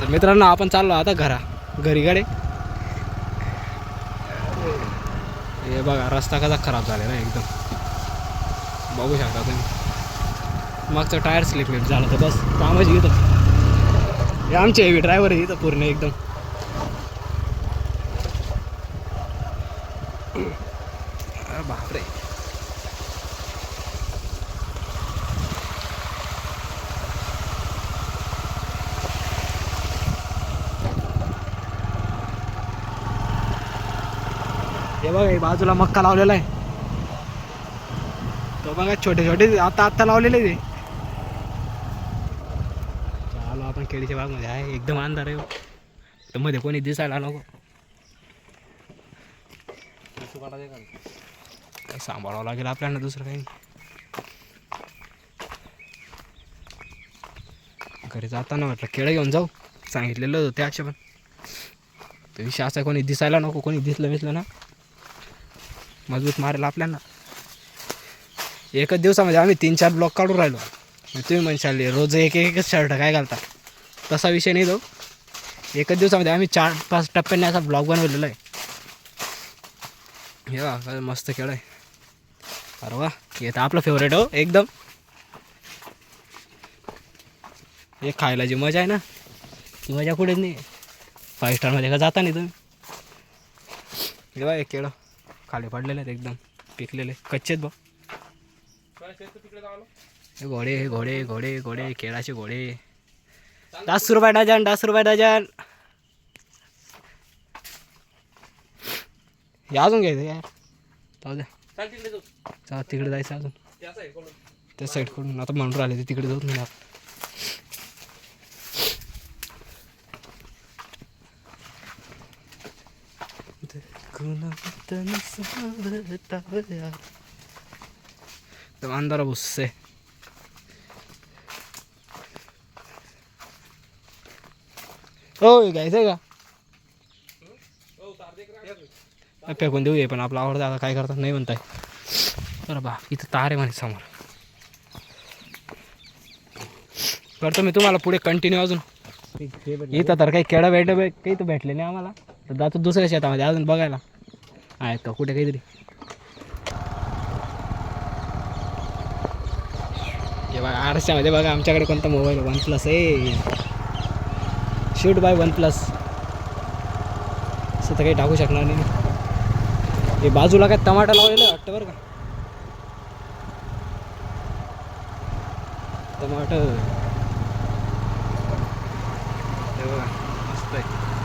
तर मित्रांनो आपण चाललो आता घरा घरी घरीकडे हे बघा रस्ता कसा खराब झालेला एकदम. बघू शकता तुम्ही. मागचं टायर स्लिप विप झालं तर बस कामच इथं. हे आमचे हेवी ड्रायव्हर आहे पूर्ण एकदम अरे बापरे हे बघा हे बाजूला मक्का लावलेला आहे. तो बघा छोटे छोटे आता आत्ता लावलेले ते. चालू आपण केळीच्या बागमध्ये आहे. एकदम अंधार आहे हो. तर मध्ये कोणी दिसायला नको. काही सांभाळावं लागेल आपल्याला दुसरं काही घरी जाताना म्हटलं केळं घेऊन जाऊ. सांगितलेलं होतं त्याच्या पण विषय असा कोणी दिसायला नको कोणी दिसलं बिसलं ना. मजबूत मारेल आपल्याला. एकच दिवसामध्ये आम्ही तीन चार ब्लॉक काढून राहिलो. मग तुम्ही म्हणशाल रोज एक एकच शर्ट काय घालता? तसा विषय नाही तो. एकच दिवसामध्ये आम्ही चार पाच टप्प्यांनी असा ब्लॉग बनवलेला आहे. हे वा काय मस्त खेळ आहे. अरे वा हे तर आपलं फेवरेट हो एकदम. हे खायला जी मजा आहे ना ती मजा कुठेच नाही. फाईव्ह स्टारमध्ये का जाता नाही तुम्ही? हे बा एक खेळ. खाली पडलेले आहेत एकदम पिकलेले. कच्चेत बा हे घोडे हे घोडे घोडे घोडे केळाचे घोडे. दस रुपये डझन दस रुपये डझन. हे अजून घ्यायचं यार जाऊ द्या चला तिकडे जायचं अजून. त्या साईडकडून आता म्हणून राहिले ते तिकडे जाऊच नाही आपण एकदम अंधारा बुससे हो घ्यायचंय का फेकून देऊ पण आपला आवडतं आता काय करतात नाही म्हणताय बरं बा इथं तार आहे म्हणे समोर करतो मी तुम्हाला पुढे कंटिन्यू अजून इथं तर काही केळं भेट काही तर भेटले नाही आम्हाला तर जातो दुसऱ्या शेतामध्ये अजून बघायला आहेत का? कुठे काहीतरी? हे बघा आरशामध्ये बघा आमच्याकडे कोणता मोबाईल वन प्लस आहे. शूट बाय वन प्लस असं तर काही टाकू शकणार नाही. हे बाजूला काय टमाटा लावलेलं वाटतं बरं का? टमाटर. हे बघा मस्त आहे.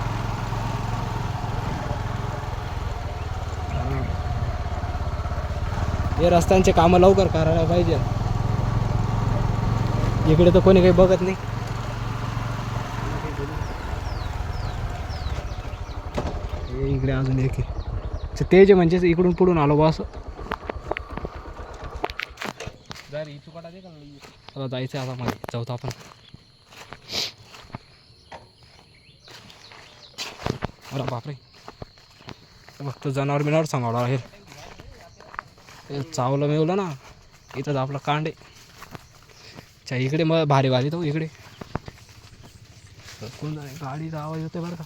हे रस्त्यांचे कामं लवकर करायला पाहिजे. इकडे तर कोणी काही बघत नाही. हे इकडे अजून एक ते जे म्हणजे इकडून पुढून आलो बा असं. आता जायचं आता मध्ये तर आपण. अरे बापरे. फक्त जनावर बिनावर सांभाळा आहे ते चावलं मिळवलं ना इथं तर आपलं कांडे. अच्छा इकडे मग भारी भारी तो इकडे. कोण गाडीचा आवाज येतोय बरं का.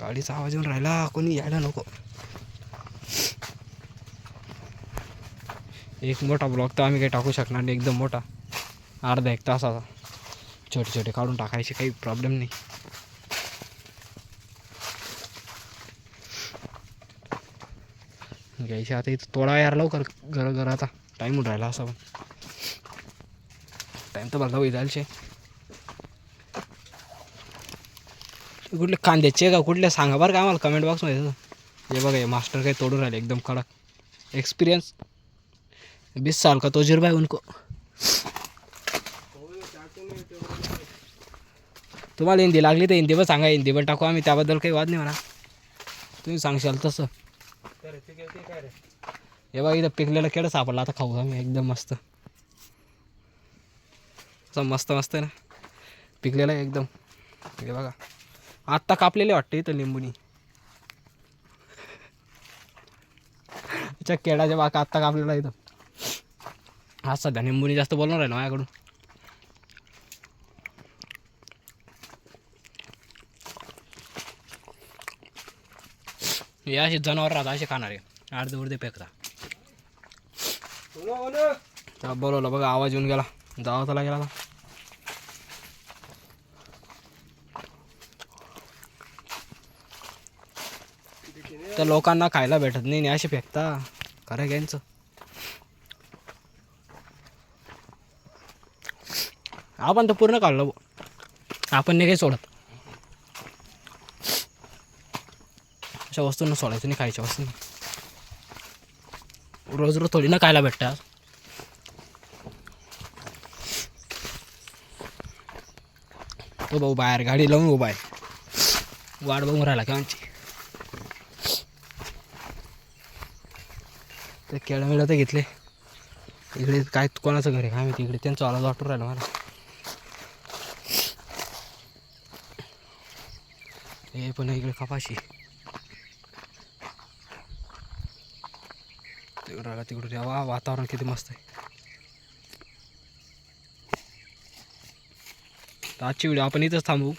गाडीचा आवाज येऊन राहिला कोणी यायला नको. एक मोठा ब्लॉक तर आम्ही काही टाकू शकणार नाही एकदम मोठा. अर्धा एक तासाचा. छोटे छोटे काढून टाकायचे काही प्रॉब्लेम नाही. घ्यायचे. आता इथं तोडा यार लवकर घर घर आता. टाईम होऊन राहिला असा पण. टाईम तर भरला होईल जायचे कुठले कांद्याचे का कुठले सांगा बरं का आम्हाला कमेंट बॉक्समध्ये हे बघा हे मास्टर काही तोडून राहिले एकदम कडक. एक्सपिरियन्स बीस साल का तो है उनको. तुम्हाला हिंदी लागली तर हिंदी पण सांगा हिंदी पण टाकू आम्ही त्याबद्दल काही वाद नाही म्हणा. तुम्ही सांगशाल तसं. हे बघा इथं पिकलेलं केडं सापडलं. आता खाऊ आम्ही. एकदम मस्त. असं मस्त मस्त आहे ना. पिकलेलं आहे एकदम. हे बघा. आत्ता कापलेले वाटते इथं लिंबूनी. अच्छा केळाच्या बाका आत्ता कापलेला इथं हा सध्या लिंबूनी जास्त बोलणार आहे ना माझ्याकडून. हे असे जनावर राहतात असे खाणारे. अर्धे उर्धे फेकता. त्या बोलवलं बघा आवाज येऊन गेला. जावा चला गेला त्या लोकांना खायला भेटत नाही आणि असे फेकता. खरं घ्यायचं आपण तर पूर्ण काढलं आपण नाही काही सोडत. अशा वस्तूंना सोडायचं नाही खायच्या वस्तू रोज रोज थोडी ना खायला भेटतात. तो भाऊ बाहेर गाडी लावून उभा आहे. वाट बघून राहिला का आमची? ते केळं मिळं तर घेतले. इकडे काय कोणाचं घर आहे? काय माहिती इकडे त्यांचं आला वाटून राहिलं मला. हे पण इकडे कपाशी. तिकडं रागा तिकडून या वा वातावरण किती मस्त आहे. तर आजची व्हिडिओ आपण इथंच थांबू